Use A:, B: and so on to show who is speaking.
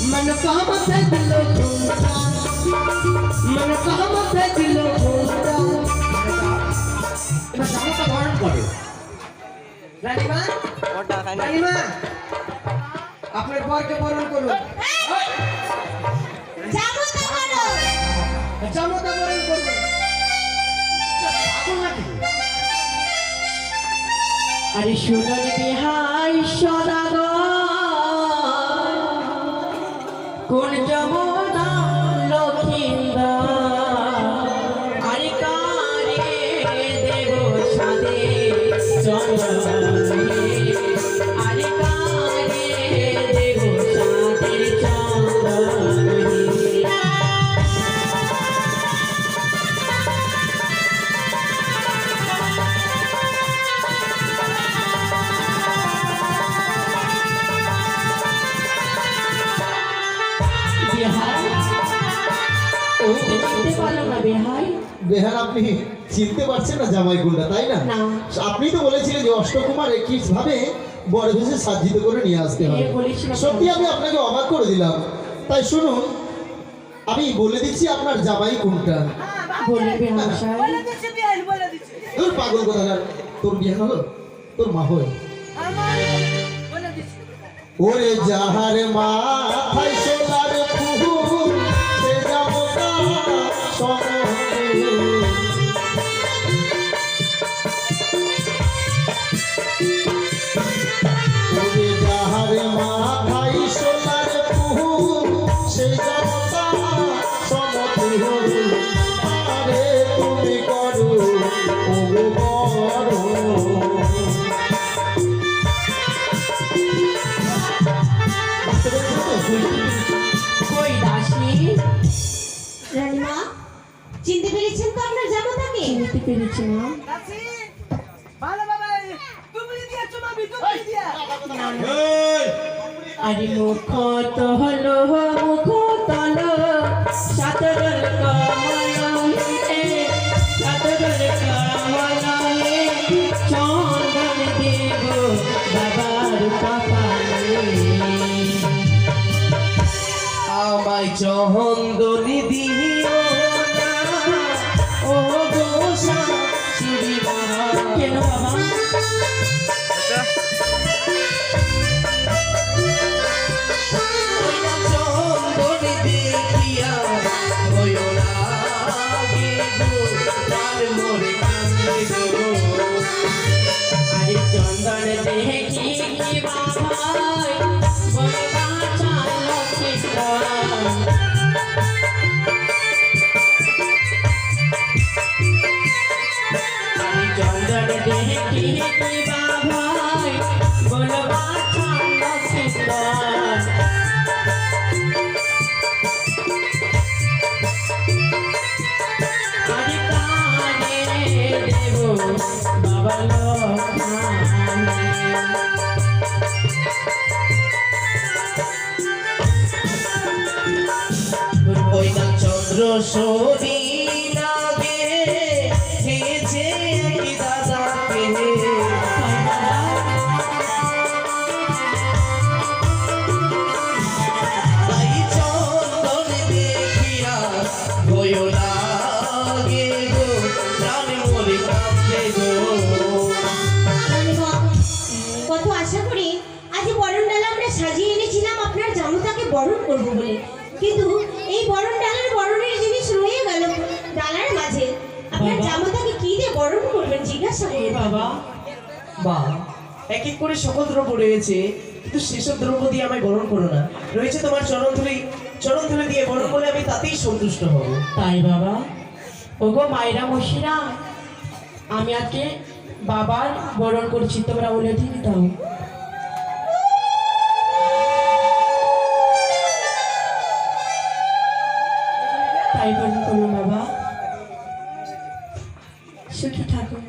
A: मन काम से दिलो घूमता मन काम से दिलो घूमता
B: এবার জামাটা বরণ করে
A: রানীমা রানীমা আপনার বরকে বরণ করুন
C: জামতা করো
A: জামাতা বরণ করুন
B: পাগল নাকি
D: আরে সুন্দর বিহাই সদাগর কোন যমুনা চিনতে পারল না বিহাই
E: বেহার আপনি চিনতে পারছেন না জামাই গুন্ডা তাই না। আপনি তো বলেছিলেন যে অষ্টকুমার একিস ভাবে বড় ভেসে সাজ্জিত করে নিয়ে আসতে হবে সত্যি আমি আপনাকে অবাক করে দিলাম। তাই শুনুন আমি বলে দিচ্ছি আপনার জামাই কোনটা? তোর পাগল কথা তোর বিয়ে হলো? তোর মা হয়? ওরে যাহার মাথায়
C: পেরেছেন তো আপনার জামাতাকে
D: চিনতে পেরেছি না আরে মুখ তো হলো মুখ তল। সাতরল কমল সাতরল কমল চন্দন দেব বাবার কপালে।
A: আমায় চন্দনী দিও চন্দ্র সবি লাগে হেছে কি
C: বরণ করব বলে। কিন্তু এই বরণ ডালার বরণের জিনিস রয়ে গেল ডালার মাঝে। আপনার। জামাতাকে কি দিয়ে বরণ করবেন জিজ্ঞাসা করুন।
D: বাবা।
B: বা এক এক করে সকল দ্রব্য রয়েছে কিন্তু সেসব দ্রব্য দিয়ে আমায় বরণ করো না। রয়েছে তোমার চরণ ধুলি চরণ ধুলি দিয়ে বরণ করলে আমি তাতেই সন্তুষ্ট হব।
D: তাই বাবা। ওগো মায়েরা মশিরা আমি আজকে বাবার বরণ করছি তোমরা বলে দিয়ে দাও তাই বলি কোনো বাবা? সুখী থাকুন